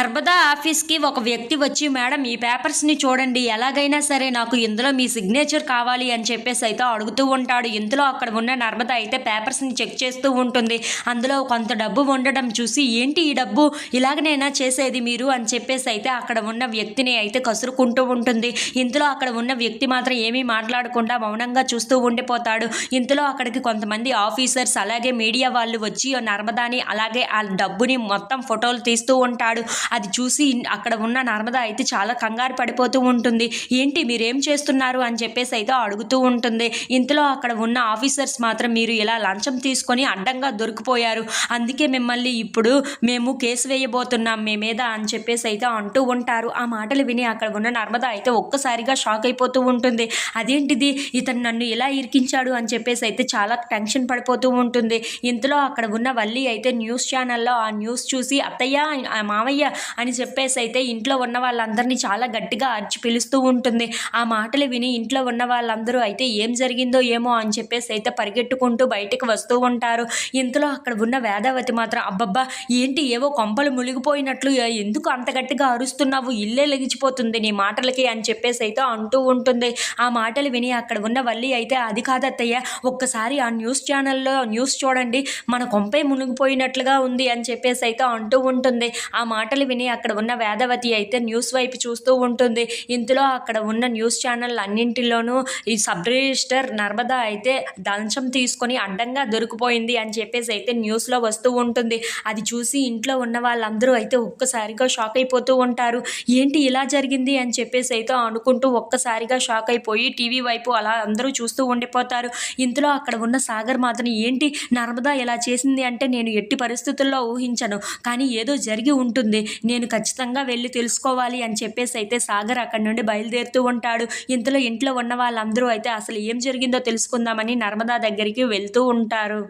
నర్మదా ఆఫీస్కి ఒక వ్యక్తి వచ్చి మేడం ఈ పేపర్స్ని చూడండి. ఎలాగైనా సరే నాకు ఇందులో మీ సిగ్నేచర్ కావాలి అని చెప్పేసి అయితే అడుగుతూ ఉంటాడు. ఇందులో అక్కడ ఉన్న నర్మదా అయితే పేపర్స్ని చెక్ చేస్తూ ఉంటుంది. అందులో కొంత డబ్బు ఉండడం చూసి ఏంటి ఈ డబ్బు? ఇలాగనైనా చేసేది మీరు? అని చెప్పేసి అయితే అక్కడ ఉన్న వ్యక్తిని అయితే కసురుకుంటూ ఉంటుంది. ఇందులో అక్కడ ఉన్న వ్యక్తి మాత్రం ఏమీ మాట్లాడకుండా మౌనంగా చూస్తూ ఉండిపోతాడు. ఇందులో అక్కడికి కొంతమంది ఆఫీసర్స్ అలాగే మీడియా వాళ్ళు వచ్చి ఆ నర్మదాని అలాగే ఆ డబ్బుని మొత్తం ఫోటోలు తీస్తూ ఉంటాడు. అది చూసి అక్కడ ఉన్న నర్మద అయితే చాలా కంగారు పడిపోతూ ఉంటుంది. ఏంటి మీరేం చేస్తున్నారు? అని చెప్పేసి అయితే అడుగుతూ ఉంటుంది. ఇంతలో అక్కడ ఉన్న ఆఫీసర్స్ మాత్రం మీరు ఇలా లంచం తీసుకొని అడ్డంగా దొరికిపోయారు. అందుకే మిమ్మల్ని ఇప్పుడు మేము కేసు వేయబోతున్నాం మీ మీద అని చెప్పేసి అయితే అంటూ ఉంటారు. ఆ మాటలు విని అక్కడ ఉన్న నర్మద అయితే ఒక్కసారిగా షాక్ అయిపోతూ ఉంటుంది. అదేంటిది? ఇతను నన్ను ఇలా ఇరికించాడు? అని చెప్పేసి అయితే చాలా టెన్షన్ పడిపోతూ ఉంటుంది. ఇంతలో అక్కడ ఉన్న వల్లి అయితే న్యూస్ ఛానల్లో ఆ న్యూస్ చూసి అత్తయ్య ఆ అని చెప్పేసి అయితే ఇంట్లో ఉన్న వాళ్ళందరినీ చాలా గట్టిగా అరిచి పిలుస్తూ ఉంటుంది. ఆ మాటలు విని ఇంట్లో ఉన్న వాళ్ళందరూ అయితే ఏం జరిగిందో ఏమో అని చెప్పేసి అయితే పరిగెట్టుకుంటూ బయటకు వస్తూ ఉంటారు. ఇంతలో అక్కడ ఉన్న వేదావతి మాత్రం అబ్బబ్బా ఏంటి ఏవో కొంపలు మునిగిపోయినట్లు ఎందుకు అంత గట్టిగా అరుస్తున్నావు? ఇల్లే లెగిచిపోతుంది నీ మాటలకి అని చెప్పేసి అయితే అంటూ ఉంటుంది. ఆ మాటలు విని అక్కడ ఉన్న వల్లి అయితే అది కాదత్తయ్య ఒక్కసారి ఆ న్యూస్ ఛానల్లో న్యూస్ చూడండి మన కొంపే మునిగిపోయినట్లుగా ఉంది అని చెప్పేసి అయితే అంటూ ఉంటుంది. ఆ మాటలు విని అక్కడ ఉన్న వేదవతి అయితే న్యూస్ వైపు చూస్తూ ఉంటుంది. ఇంతలో అక్కడ ఉన్న న్యూస్ ఛానల్ అన్నింటిలోనూ ఈ సబ్ రిజిస్టర్ నర్మదా అయితే దంచం తీసుకొని అడ్డంగా దొరికిపోయింది అని చెప్పేసి అయితే న్యూస్లో వస్తూ ఉంటుంది. అది చూసి ఇంట్లో ఉన్న వాళ్ళందరూ అయితే ఒక్కసారిగా షాక్ అయిపోతూ ఉంటారు. ఏంటి ఇలా జరిగింది అని చెప్పేసి అయితే అనుకుంటూ ఒక్కసారిగా షాక్ అయిపోయి టీవీ వైపు అలా అందరూ చూస్తూ ఉండిపోతారు. ఇంతలో అక్కడ ఉన్న సాగర్ మాత్రం ఏంటి నర్మదా ఇలా చేసింది అంటే నేను ఎట్టి పరిస్థితుల్లో ఊహించను. కానీ ఏదో జరిగి ఉంటుంది. నేను ఖచ్చితంగా వెళ్ళి తెలుసుకోవాలి అని చెప్పేసి అయితే సాగర్ అక్కడి నుండి బయలుదేరుతూ ఉంటాడు. ఇంతలో ఇంట్లో ఉన్న వాళ్ళందరూ అయితే అసలు ఏం జరిగిందో తెలుసుకుందామని నర్మదా దగ్గరికి వెళ్తూ ఉంటారు.